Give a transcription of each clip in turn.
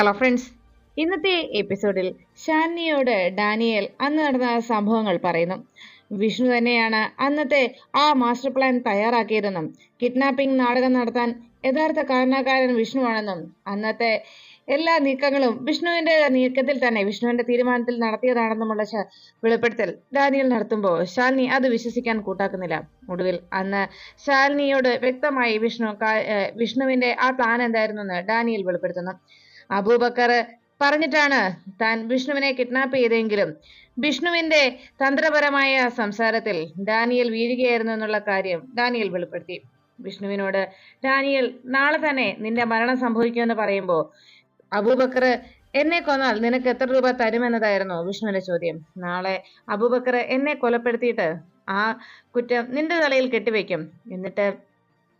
Hello friends ഇന്നത്തെ എപ്പിസോഡിൽ ഷാനിയോട് Daniel അന്ന് നടന്ന സംഭവങ്ങൾ പറയുന്നു. വിഷ്ണു തന്നെയാണ് അന്നത്തെ ആ മാസ്റ്റർ പ്ലാൻ തയ്യാറാക്കിയതെന്നും കിഡ്നാപ്പിംഗ് നാടകം നടത്താൻ യഥാർത്ഥ കാരണക്കാരൻ വിഷ്ണുവാണെന്നും അന്നത്തെ എല്ലാ നീക്കങ്ങളും വിഷ്ണുവിന്റെ നീക്കത്തിൽ തന്നെ വിഷ്ണുവിന്റെ തീരുമാനത്തിൽ നടത്തിയതാണെന്നുമുള്ള വെളിപ്പെടുത്തൽ ഡാനിയൽ നടത്തുമ്പോൾ ശാലിനി അത് വിശ്വസിക്കാൻ കൂട്ടാക്കുന്നില്ല. ഒടുവിൽ അന്ന് ശാലിനിയോട് വ്യക്തമായി വിഷ്ണു വിഷ്ണുവിന്റെ ആ പ്ലാൻ എന്തായിരുന്നു എന്ന് ഡാനിയൽ വെളിപ്പെടുത്തുന്നു. അബൂബക്കർ പറഞ്ഞിട്ടാണ് താൻ വിഷ്ണുവിനെ കിഡ്നാപ്പ് ചെയ്തെങ്കിലും വിഷ്ണുവിന്റെ തന്ത്രപരമായ സംസാരത്തിൽ ഡാനിയൽ വീഴുകയായിരുന്നു എന്നുള്ള കാര്യം ഡാനിയൽ വെളിപ്പെടുത്തി. വിഷ്ണുവിനോട് ഡാനിയൽ നാളെ തന്നെ നിന്റെ മരണം സംഭവിക്കുമെന്ന് പറയുമ്പോൾ അബൂബക്കർ എന്നെ കൊന്നാൽ നിനക്ക് എത്ര രൂപ തരുമെന്നതായിരുന്നു വിഷ്ണുവിന്റെ ചോദ്യം. നാളെ അബൂബക്കർ എന്നെ കൊലപ്പെടുത്തിയിട്ട് ആ കുറ്റം നിന്റെ തലയിൽ കെട്ടിവെക്കും. എന്നിട്ട്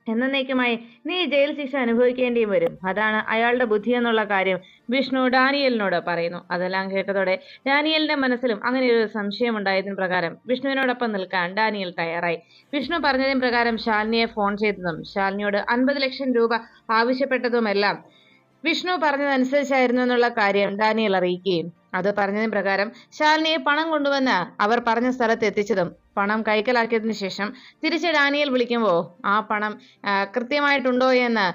എന്നേക്കുമായി നീ ജയിൽ ശിക്ഷ അനുഭവിക്കേണ്ടിയും വരും. അതാണ് അയാളുടെ ബുദ്ധി എന്നുള്ള കാര്യം വിഷ്ണു ഡാനിയലിനോട് പറയുന്നു. അതെല്ലാം കേട്ടതോടെ ഡാനിയലിന്റെ മനസ്സിലും അങ്ങനെ ഒരു സംശയം ഉണ്ടായതിന് പ്രകാരം വിഷ്ണുവിനോടൊപ്പം നിൽക്കാൻ ഡാനിയൽ തയ്യാറായി. വിഷ്ണു പറഞ്ഞതിന് പ്രകാരം ശാലിനിയെ ഫോൺ ചെയ്തതും ശാലിനിയോട് അൻപത് ലക്ഷം രൂപ ആവശ്യപ്പെട്ടതുമെല്ലാം വിഷ്ണു പറഞ്ഞതനുസരിച്ചായിരുന്നു എന്നുള്ള കാര്യം ഡാനിയൽ അറിയിക്കുകയും അത് പറഞ്ഞതിന് പ്രകാരം ശാലിനിയെ പണം കൊണ്ടുവന്ന് അവർ പറഞ്ഞ സ്ഥലത്ത് എത്തിച്ചതും പണം കൈക്കലാക്കിയതിനു ശേഷം തിരിച്ച് ഡാനിയൽ വിളിക്കുമ്പോൾ ആ പണം കൃത്യമായിട്ടുണ്ടോ എന്ന്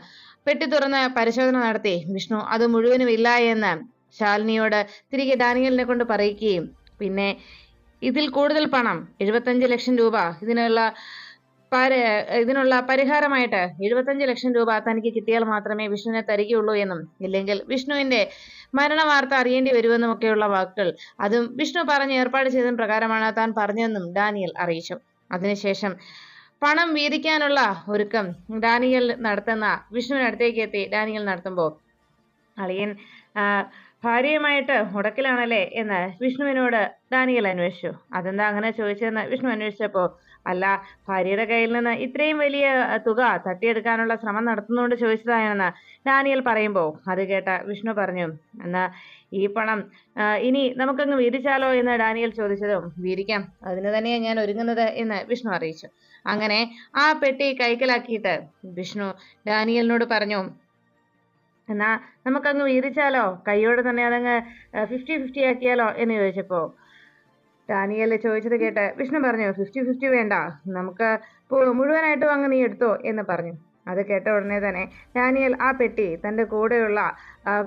പെട്ടി തുറന്ന് പരിശോധന നടത്തി. വിഷ്ണു അത് മുഴുവനും ഇല്ല എന്ന് ശാലിനിയോട് തിരികെ ഡാനിയലിനെ കൊണ്ട് പറയിക്കുകയും പിന്നെ ഇതിൽ കൂടുതൽ പണം എഴുപത്തഞ്ച് ലക്ഷം രൂപ ഇതിനുള്ള ഇതിനുള്ള പരിഹാരമായിട്ട് എഴുപത്തഞ്ച് ലക്ഷം രൂപ തനിക്ക് കിട്ടിയാൽ മാത്രമേ വിഷ്ണുവിനെ തരികയുള്ളൂ എന്നും ഇല്ലെങ്കിൽ വിഷ്ണുവിന്റെ മരണ വാർത്ത അറിയേണ്ടി വരുമെന്നും ഒക്കെയുള്ള വാക്കുകൾ. അതും വിഷ്ണു പറഞ്ഞ് ഏർപ്പാട് ചെയ്തതിന് പ്രകാരമാണ് താൻ പറഞ്ഞതെന്നും ഡാനിയൽ അറിയിച്ചു. അതിനുശേഷം പണം വീതിക്കാനുള്ള ഒരുക്കം ഡാനിയൽ നടത്തുന്ന വിഷ്ണുവിനടുത്തേക്ക് എത്തി ഡാനിയൽ നടത്തുമ്പോൾ അളിയൻ ഭാര്യയുമായിട്ട് മുടക്കിലാണല്ലേ? എന്ന് വിഷ്ണുവിനോട് ഡാനിയൽ അന്വേഷിച്ചു. അതെന്താ അങ്ങനെ ചോദിച്ചതെന്ന്? വിഷ്ണു അന്വേഷിച്ചപ്പോൾ അല്ല ഭാര്യയുടെ കയ്യിൽ നിന്ന് ഇത്രയും വലിയ തുക തട്ടിയെടുക്കാനുള്ള ശ്രമം നടത്തുന്നതുകൊണ്ട് ചോദിച്ചതാണെന്ന് ഡാനിയൽ പറയുമ്പോൾ അത് കേട്ട വിഷ്ണു പറഞ്ഞു. എന്നാ ഈ പണം ഇനി നമുക്കങ്ങ് വീതിച്ചാലോ എന്ന് ഡാനിയൽ ചോദിച്ചതും വീതിക്കാം. അതിന് തന്നെയാണ് ഞാൻ ഒരുങ്ങുന്നത് എന്ന് വിഷ്ണു അറിയിച്ചു. അങ്ങനെ ആ പെട്ടി കൈക്കലാക്കിയിട്ട് വിഷ്ണു ഡാനിയലിനോട് പറഞ്ഞു എന്നാ നമുക്കങ്ങ് വീതിച്ചാലോ? കൈയോട് തന്നെ അതങ്ങ് ഫിഫ്റ്റി ഫിഫ്റ്റി ആക്കിയാലോ? എന്ന് ചോദിച്ചപ്പോ ഡാനിയൽ ചോദിച്ചത് കേട്ട് വിഷ്ണു പറഞ്ഞു ഫിഫ്റ്റി ഫിഫ്റ്റി വേണ്ട നമുക്ക് മുഴുവനായിട്ടും അങ്ങ് നീ എടുത്തോ എന്ന് പറഞ്ഞു. അത് കേട്ട ഉടനെ തന്നെ ഡാനിയൽ ആ പെട്ടി തന്റെ കൂടെയുള്ള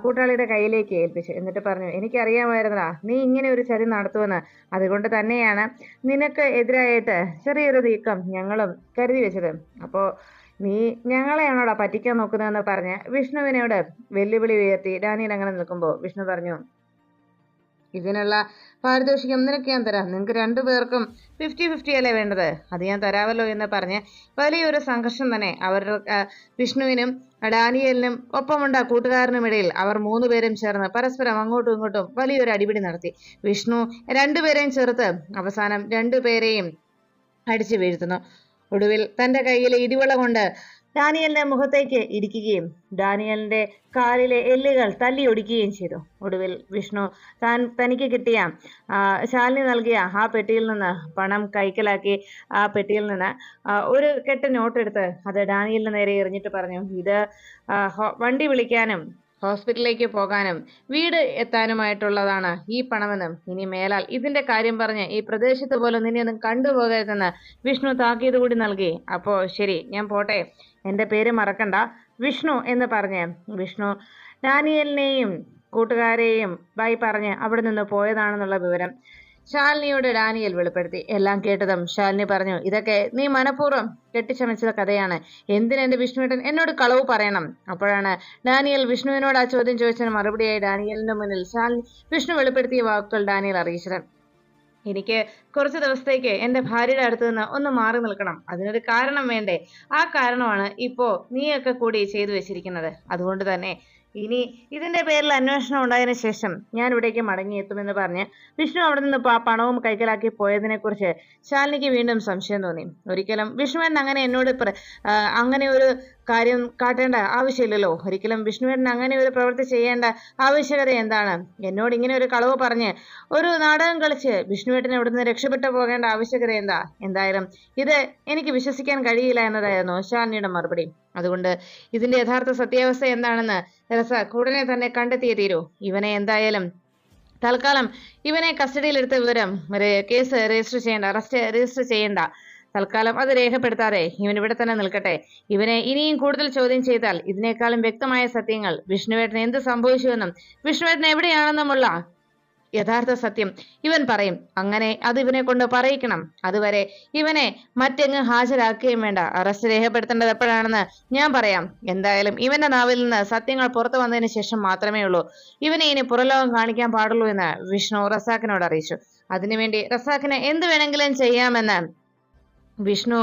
കൂട്ടാളിയുടെ കയ്യിലേക്ക് ഏൽപ്പിച്ചു. എന്നിട്ട് പറഞ്ഞു എനിക്കറിയാമായിരുന്നടാ നീ ഇങ്ങനെ ഒരു ചതി നടത്തുമെന്ന്. അതുകൊണ്ട് തന്നെയാണ് നിനക്ക് എതിരായിട്ട് ചെറിയൊരു നീക്കം ഞങ്ങളും കരുതി വെച്ചത്. അപ്പോൾ നീ ഞങ്ങളെയാണോടാ പറ്റിക്കാൻ നോക്കുന്നതെന്ന് പറഞ്ഞ് വിഷ്ണുവിനോട് വെല്ലുവിളി ഉയർത്തി ഡാനിയൽ അങ്ങനെ നിൽക്കുമ്പോൾ വിഷ്ണു പറഞ്ഞു ഇതിനുള്ള പാരിതോഷികം നിനക്ക് ഞാൻ തരാം. നിങ്ങൾക്ക് രണ്ടുപേർക്കും ഫിഫ്റ്റി ഫിഫ്റ്റി അല്ലേ വേണ്ടത്? അത് ഞാൻ തരാമല്ലോ എന്ന് പറഞ്ഞ് വലിയൊരു സംഘർഷം തന്നെ അവരുടെ വിഷ്ണുവിനും ഡാനിയലിനും ഒപ്പമുണ്ട കൂട്ടുകാരനും ഇടയിൽ. അവർ മൂന്നുപേരും ചേർന്ന് പരസ്പരം അങ്ങോട്ടും ഇങ്ങോട്ടും വലിയൊരു അടിപിടി നടത്തി. വിഷ്ണു രണ്ടുപേരെയും ചേർത്ത് അവസാനം രണ്ടുപേരെയും അടിച്ചു വീഴ്ത്തുന്നു. ഒടുവിൽ തന്റെ കയ്യിലെ ഇടിവള കൊണ്ട് ഡാനിയലിന്റെ മുഖത്തേക്ക് ഇടിക്കുകയും ഡാനിയലിന്റെ കാലിലെ എല്ലുകൾ തല്ലി ഒടിക്കുകയും ചെയ്തു. ഒടുവിൽ വിഷ്ണു താൻ തനിക്ക് കിട്ടിയ ശാലിനി നൽകിയ ആ പെട്ടിയിൽ നിന്ന് പണം കൈക്കലാക്കി ആ പെട്ടിയിൽ നിന്ന് ഒരു കെട്ട് നോട്ട് എടുത്ത് അത് ഡാനിയലിന് നേരെ എറിഞ്ഞിട്ട് പറഞ്ഞു ഇത് വണ്ടി വിളിക്കാനും ഹോസ്പിറ്റലിലേക്ക് പോകാനും വീട് എത്താനുമായിട്ടുള്ളതാണ് ഈ പണമെന്നും ഇനി മേലാൽ ഇതിന്റെ കാര്യം പറഞ്ഞ് ഈ പ്രദേശത്ത് പോലും നിന്നെയൊന്നും കണ്ടുപോകരുതെന്ന് വിഷ്ണു താക്കീത് കൂടി നൽകി. അപ്പോ ശരി ഞാൻ പോട്ടെ. എന്റെ പേര് മറക്കണ്ട. വിഷ്ണു എന്ന് പറഞ്ഞ് വിഷ്ണു ഡാനിയലിനെയും കൂട്ടുകാരെയും ബൈ പറഞ്ഞ് അവിടെ നിന്ന് പോയതാണെന്നുള്ള വിവരം. ശാലിനിയോട് ഡാനിയൽ വെളിപ്പെടുത്തി. എല്ലാം കേട്ടതും ശാലിനി പറഞ്ഞു ഇതൊക്കെ നീ മനഃപൂർവം കെട്ടിച്ചമച്ച കഥയാണ്. എന്തിന് എന്റെ വിഷ്ണുവേട്ടൻ എന്നോട് കളവ് പറയണം? അപ്പോഴാണ് ഡാനിയൽ വിഷ്ണുവിനോട് ആ ചോദ്യം ചോദിച്ചതിന് മറുപടിയായി ഡാനിയലിന്റെ മുന്നിൽ ശാലിനി വിഷ്ണു വെളിപ്പെടുത്തിയ വാക്കുകൾ ഡാനിയൽ അറിയിച്ചത്. എനിക്ക് കുറച്ച് ദിവസത്തേക്ക് എന്റെ ഭാര്യയുടെ അടുത്ത് നിന്ന് ഒന്ന് മാറി നിൽക്കണം. അതിനൊരു കാരണം വേണ്ടേ? ആ കാരണമാണ് ഇപ്പോൾ നീയൊക്കെ കൂടി ചെയ്തു വെച്ചിരിക്കുന്നത്. അതുകൊണ്ട് തന്നെ ഇനി ഇതിന്റെ പേരിൽ അന്വേഷണം ഉണ്ടായതിനു ശേഷം ഞാൻ ഇവിടേക്ക് മടങ്ങിയെത്തുമെന്ന് പറഞ്ഞ് വിഷ്ണു അവിടെ നിന്ന് ആ പണവും കൈക്കലാക്കി പോയതിനെ കുറിച്ച് ശാലിനിക്ക് വീണ്ടും സംശയം തോന്നി. ഒരിക്കലും വിഷ്ണു അങ്ങനെ എന്നോട് അങ്ങനെ ഒരു കാര്യം കാട്ടേണ്ട ആവശ്യമില്ലല്ലോ. ഒരിക്കലും വിഷ്ണുവേട്ടൻ അങ്ങനെ ഒരു പ്രവൃത്തി ചെയ്യേണ്ട ആവശ്യകത എന്താണ്? എന്നോട് ഇങ്ങനെ ഒരു കളവ് പറഞ്ഞ് ഒരു നാടകം കളിച്ച് വിഷ്ണുവേട്ടൻ ഇവിടുന്ന് രക്ഷപ്പെട്ടു പോകേണ്ട ആവശ്യകത എന്താ? എന്തായാലും ഇത് എനിക്ക് വിശ്വസിക്കാൻ കഴിയില്ല എന്നതായിരുന്നു ശാലിനിയുടെ മറുപടി. അതുകൊണ്ട് ഇതിന്റെ യഥാർത്ഥ സത്യാവസ്ഥ എന്താണെന്ന് രസ ഉടനെ തന്നെ കണ്ടെത്തിയേ തീരൂ. ഇവനെ എന്തായാലും തൽക്കാലം ഇവനെ കസ്റ്റഡിയിലെടുത്ത വിവരം കേസ് രജിസ്റ്റർ ചെയ്യേണ്ട അറസ്റ്റ് രജിസ്റ്റർ ചെയ്യേണ്ട തൽക്കാലം അത് രേഖപ്പെടുത്താതെ ഇവൻ ഇവിടെ തന്നെ നിൽക്കട്ടെ. ഇവനെ ഇനിയും കൂടുതൽ ചോദ്യം ചെയ്താൽ ഇതിനേക്കാളും വ്യക്തമായ സത്യങ്ങൾ വിഷ്ണുവേട്ടന് എന്ത് സംഭവിച്ചുവെന്നും വിഷ്ണുവേട്ടൻ എവിടെയാണെന്നുമുള്ള യഥാർത്ഥ സത്യം ഇവൻ പറയും. അങ്ങനെ അത് ഇവനെ കൊണ്ട് പറയിക്കണം. അതുവരെ ഇവനെ മറ്റെങ്ങ് ഹാജരാക്കുകയും വേണ്ട. അറസ്റ്റ് രേഖപ്പെടുത്തേണ്ടത് എപ്പോഴാണെന്ന് ഞാൻ പറയാം. എന്തായാലും ഇവന്റെ നാവിൽ നിന്ന് സത്യങ്ങൾ പുറത്തു വന്നതിന് ശേഷം മാത്രമേ ഉള്ളൂ. ഇവനെ ഇനി പുറലോകം കാണിക്കാൻ പാടുള്ളൂ എന്ന് വിഷ്ണു റസാക്കിനോട് അറിയിച്ചു. അതിനുവേണ്ടി റസാക്കിന് എന്ത് വേണമെങ്കിലും ചെയ്യാമെന്ന് വിഷ്ണു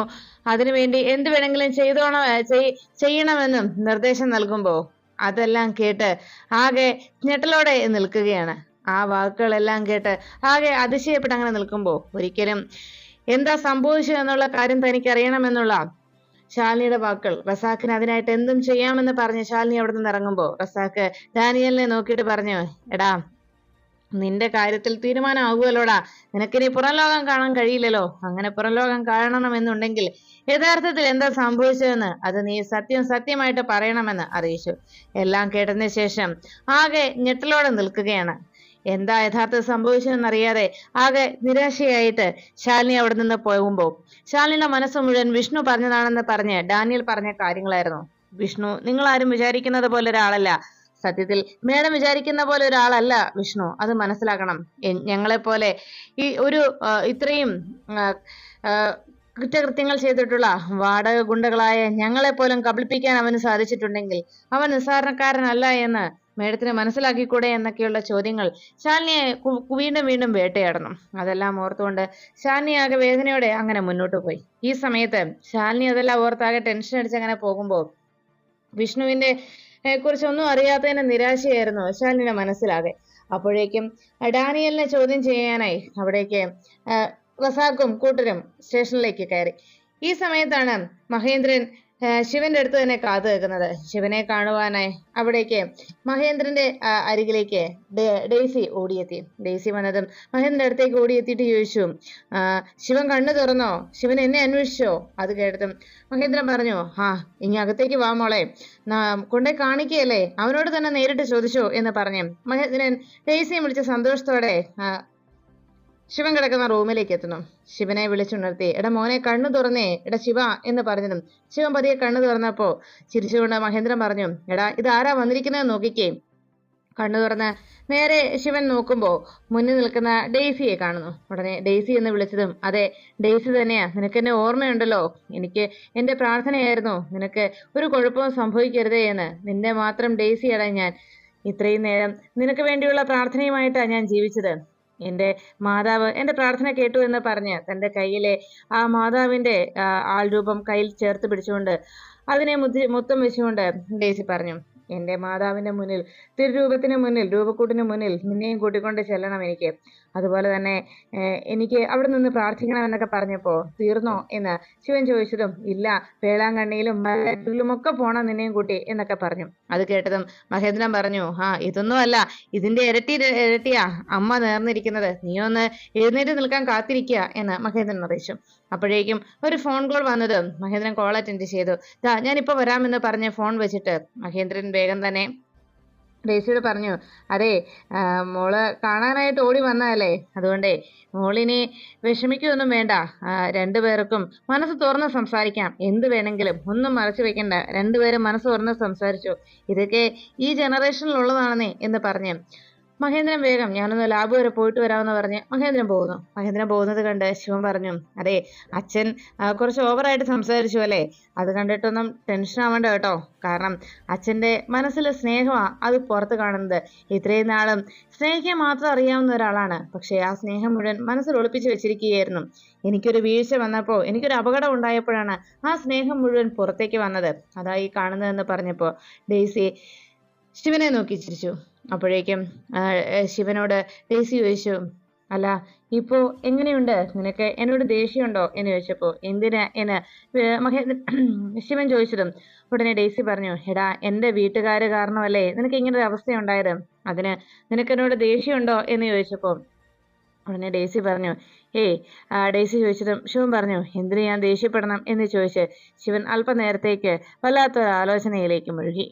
അതിനുവേണ്ടി എന്ത് വേണമെങ്കിലും ചെയ്തോണോ ചെയ്- ചെയ്യണമെന്നും നിർദ്ദേശം നൽകുമ്പോൾ അതെല്ലാം കേട്ട് ആകെ ഞെട്ടലോടെ നിൽക്കുകയാണ്. ആ വാക്കുകളെല്ലാം കേട്ട് ആകെ അതിശയപ്പെട്ട് അങ്ങനെ നിൽക്കുമ്പോൾ ഒരിക്കലും എന്താ സംഭവിച്ചു എന്നുള്ള കാര്യം തനിക്ക് അറിയണമെന്നുള്ള ശാലിനിയുടെ വാക്കുകൾ. റസാഖിന് അതിനായിട്ട് എന്തും ചെയ്യാമെന്ന് പറഞ്ഞ് ശാലിനി അവിടെ നിന്ന് ഇറങ്ങുമ്പോൾ റസാഖ് ഡാനിയലിനെ നോക്കിയിട്ട് പറഞ്ഞു എടാ നിന്റെ കാര്യത്തിൽ തീരുമാനമാകുമല്ലോടാ നിനക്കിനി പുറം ലോകം കാണാൻ കഴിയില്ലല്ലോ. അങ്ങനെ പുറം ലോകം കാണണമെന്നുണ്ടെങ്കിൽ യഥാർത്ഥത്തിൽ എന്താ സംഭവിച്ചതെന്ന് അത് നീ സത്യം സത്യമായിട്ട് പറയണമെന്ന് അറിയിച്ചു. എല്ലാം കേട്ടതിന് ശേഷം ആകെ ഞെട്ടലോടെ നിൽക്കുകയാണ്. എന്താ യഥാർത്ഥ സംഭവിച്ചതെന്നറിയാതെ ആകെ നിരാശയായിട്ട് ശാലിനി അവിടെ നിന്ന് പോകുമ്പോൾ ശാലിനിയുടെ മനസ്സ് മുഴുവൻ വിഷ്ണു പറഞ്ഞതാണെന്ന് പറഞ്ഞ് ഡാനിയൽ പറഞ്ഞ കാര്യങ്ങളായിരുന്നു. വിഷ്ണു നിങ്ങൾ ആരും വിചാരിക്കുന്നത് പോലെ ഒരാളല്ല. സത്യത്തിൽ. മേഡം വിചാരിക്കുന്ന പോലെ ഒരാളല്ല വിഷ്ണു. അത് മനസ്സിലാക്കണം. ഞങ്ങളെപ്പോലെ ഈ ഒരു ഇത്രയും കുറ്റകൃത്യങ്ങൾ ചെയ്തിട്ടുള്ള വാടക ഗുണ്ടകളായ ഞങ്ങളെ പോലും കബളിപ്പിക്കാൻ അവന് സാധിച്ചിട്ടുണ്ടെങ്കിൽ അവൻ നിസ്സാരണക്കാരനല്ല എന്ന് മേഡത്തിന് മനസ്സിലാക്കിക്കൂടെ എന്നൊക്കെയുള്ള ചോദ്യങ്ങൾ ശാലിനിയെ വീണ്ടും വീണ്ടും വേട്ടയാടണം. അതെല്ലാം ഓർത്തുകൊണ്ട് ശാലിനി ആകെ വേദനയോടെ അങ്ങനെ മുന്നോട്ട് പോയി. ഈ സമയത്ത് ശാലിനി അതെല്ലാം ഓർത്താകെ ടെൻഷൻ അടിച്ച് അങ്ങനെ പോകുമ്പോൾ വിഷ്ണുവിന്റെ കുറിച്ചൊന്നും അറിയാത്തതിന് നിരാശയായിരുന്നു ശാലിനിയുടെ മനസ്സിലാകെ. അപ്പോഴേക്കും ഡാനിയലിനെ ചോദ്യം ചെയ്യാനായി അവിടേക്ക് റസാക്കും കൂട്ടരും സ്റ്റേഷനിലേക്ക് കയറി. ഈ സമയത്താണ് മഹേന്ദ്രൻ ശിവന്റെ അടുത്ത് തന്നെ കാത്തു നിൽക്കുന്നത് ശിവനെ കാണുവാനായി അവിടേക്ക് മഹേന്ദ്രന്റെ അരികിലേക്ക് ഡെയ്സി ഓടിയെത്തി. ഡെയ്സി വന്നതും മഹേന്ദ്രന്റെ അടുത്തേക്ക് ഓടിയെത്തിയിട്ട് ചോദിച്ചു ശിവൻ കണ്ണു തുറന്നോ? ശിവൻ എന്നെ അന്വേഷിച്ചോ? അത് കേട്ടതും മഹേന്ദ്രൻ പറഞ്ഞു ആ ഇനി അകത്തേക്ക് വാ മോളെ. കൊണ്ടേ കാണിക്കുകയല്ലേ അവനോട് തന്നെ നേരിട്ട് ചോദിച്ചോ എന്ന് പറഞ്ഞു മഹേന്ദ്രൻ ഡെയ്സിയെ വിളിച്ച സന്തോഷത്തോടെ ശിവൻ കിടക്കുന്ന റൂമിലേക്ക് എത്തുന്നു. ശിവനെ വിളിച്ചുണർത്തി എടാ മോനെ കണ്ണു തുറന്നേ. എടാ ശിവ എന്ന് പറഞ്ഞതും ശിവൻ പതിയെ കണ്ണു തുറന്നപ്പോ ചിരിച്ചുകൊണ്ട് മഹേന്ദ്രൻ പറഞ്ഞു എടാ ഇത് ആരാ വന്നിരിക്കുന്നത് നോക്കിക്കേ. കണ്ണു തുറന്ന് നേരെ ശിവൻ നോക്കുമ്പോ മുന്നിൽ നിൽക്കുന്ന ഡെയ്സിയെ കാണുന്നു. ഉടനെ ഡെയ്സി എന്ന് വിളിച്ചതും അതെ ഡെയ്സി തന്നെയാ. നിനക്ക് എന്നെ ഓർമ്മയുണ്ടല്ലോ. എനിക്ക് എന്റെ പ്രാർത്ഥനയായിരുന്നു. നിനക്ക് ഒരു കുഴപ്പവും സംഭവിക്കരുതേ എന്ന്. നിന്നെ മാത്രം ഡെയ്സിയാണ് ഞാൻ. ഇത്രയും നേരം നിനക്ക് വേണ്ടിയുള്ള പ്രാർത്ഥനയുമായിട്ടാണ് ഞാൻ ജീവിച്ചത്. എന്റെ മാതാവ് എന്റെ പ്രാർത്ഥന കേട്ടു എന്ന് പറഞ്ഞ് തന്റെ കയ്യിലെ ആ മാതാവിന്റെ ആൾരൂപം കയ്യിൽ ചേർത്ത് പിടിച്ചുകൊണ്ട് അതിനെ മുത്തം വെച്ചുകൊണ്ട് ഡേസി പറഞ്ഞു എന്റെ മാതാവിന്റെ മുന്നിൽ തിരുരൂപത്തിന് മുന്നിൽ രൂപക്കൂട്ടിന് മുന്നിൽ നിന്നെയും കൂട്ടിക്കൊണ്ട് ചെല്ലണം എനിക്ക്. അതുപോലെ തന്നെ എനിക്ക് അവിടെ നിന്ന് പ്രാർത്ഥിക്കണം എന്നൊക്കെ പറഞ്ഞപ്പോൾ തീർന്നോ എന്ന് ശിവൻ ചോദിച്ചതും ഇല്ല വേളാങ്കണ്ണിയിലും മലയിലും ഒക്കെ പോണം നിന്നെയും കൂട്ടി എന്നൊക്കെ പറഞ്ഞു. അത് കേട്ടതും മഹേന്ദ്രൻ പറഞ്ഞു ആ ഇതൊന്നുമല്ല ഇതിന്റെ ഇരട്ടി ഇരട്ടിയാ അമ്മ നേർന്നിരിക്കുന്നത്. നീ ഒന്ന് എഴുന്നേറ്റ് നിൽക്കാൻ കാത്തിരിക്കുക എന്ന് മഹേന്ദ്രൻ അറിയിച്ചു അപ്പോഴേക്കും ഒരു ഫോൺ കോൾ വന്നത് മഹേന്ദ്രൻ കോൾ അറ്റൻഡ് ചെയ്തു. ദാ ഞാനിപ്പോ വരാമെന്ന് പറഞ്ഞ് ഫോൺ വെച്ചിട്ട് മഹേന്ദ്രൻ വേഗം തന്നെ ഡേസിയോട് പറഞ്ഞു അതെ മോൾ കാണാനായിട്ട് ഓടി വന്നതല്ലേ? അതുകൊണ്ടേ മോളിനെ വിഷമിക്കുകയൊന്നും വേണ്ട. രണ്ടുപേർക്കും മനസ്സ് തുറന്ന് സംസാരിക്കാം. എന്ത് വേണമെങ്കിലും ഒന്നും മറച്ചു വെക്കണ്ട. രണ്ടുപേരും മനസ്സ് തുറന്ന് സംസാരിച്ചു. ഇതൊക്കെ ഈ ജനറേഷനിലുള്ളതാണെന്നേ എന്ന് പറഞ്ഞ് മഹേന്ദ്രൻ വേഗം ഞാനൊന്ന് ലാബ് വരെ പോയിട്ട് വരാമെന്ന് പറഞ്ഞ് മഹേന്ദ്രൻ പോകുന്നു. മഹേന്ദ്രൻ പോകുന്നത് കണ്ട് ശിവൻ പറഞ്ഞു അതെ അച്ഛൻ കുറച്ച് ഓവറായിട്ട് സംസാരിച്ചു അല്ലേ? അത് കണ്ടിട്ടൊന്നും ടെൻഷൻ ആവണ്ട കേട്ടോ. കാരണം അച്ഛന്റെ മനസ്സിലെ സ്നേഹമാണ് അത് പുറത്ത് കാണുന്നത്. ഇത്രയും നാളും സ്നേഹിക്കാൻ മാത്രം അറിയാവുന്ന ഒരാളാണ്. പക്ഷേ ആ സ്നേഹം മുഴുവൻ മനസ്സിൽ ഒളിപ്പിച്ച് വെച്ചിരിക്കുകയായിരുന്നു. എനിക്കൊരു വീഴ്ച വന്നപ്പോൾ എനിക്കൊരു അപകടം ഉണ്ടായപ്പോഴാണ് ആ സ്നേഹം മുഴുവൻ പുറത്തേക്ക് വന്നത്. അതായി കാണുന്നതെന്ന് പറഞ്ഞപ്പോൾ ഡെയ്സി ശിവനെ നോക്കി ചിരിച്ചു. അപ്പോഴേക്കും ശിവനോട് ദേശി ചോദിച്ചു അല്ല ഇപ്പോ എങ്ങനെയുണ്ട്? നിനക്ക് എന്നോട് ദേഷ്യമുണ്ടോ? എന്ന് ചോദിച്ചപ്പോ എന്തിനാ? എന്ന് മഹേന്ദ്ര ശിവൻ ചോദിച്ചതും ഉടനെ ഡേസി പറഞ്ഞു എടാ എന്റെ വീട്ടുകാര് കാരണമല്ലേ നിനക്ക് ഇങ്ങനെ ഒരു അവസ്ഥ ഉണ്ടായത് അതിന് നിനക്ക് എന്നോട് ദേഷ്യമുണ്ടോ? എന്ന് ചോദിച്ചപ്പോ ഉടനെ ഡേസി പറഞ്ഞു ഏയ് ഡേസി ചോദിച്ചതും ശിവൻ പറഞ്ഞു എന്തിനു ഞാൻ ദേഷ്യപ്പെടണം? എന്ന് ചോദിച്ച് ശിവൻ അല്പനേരത്തേക്ക് വല്ലാത്തൊരു ആലോചനയിലേക്ക് മുഴുകി.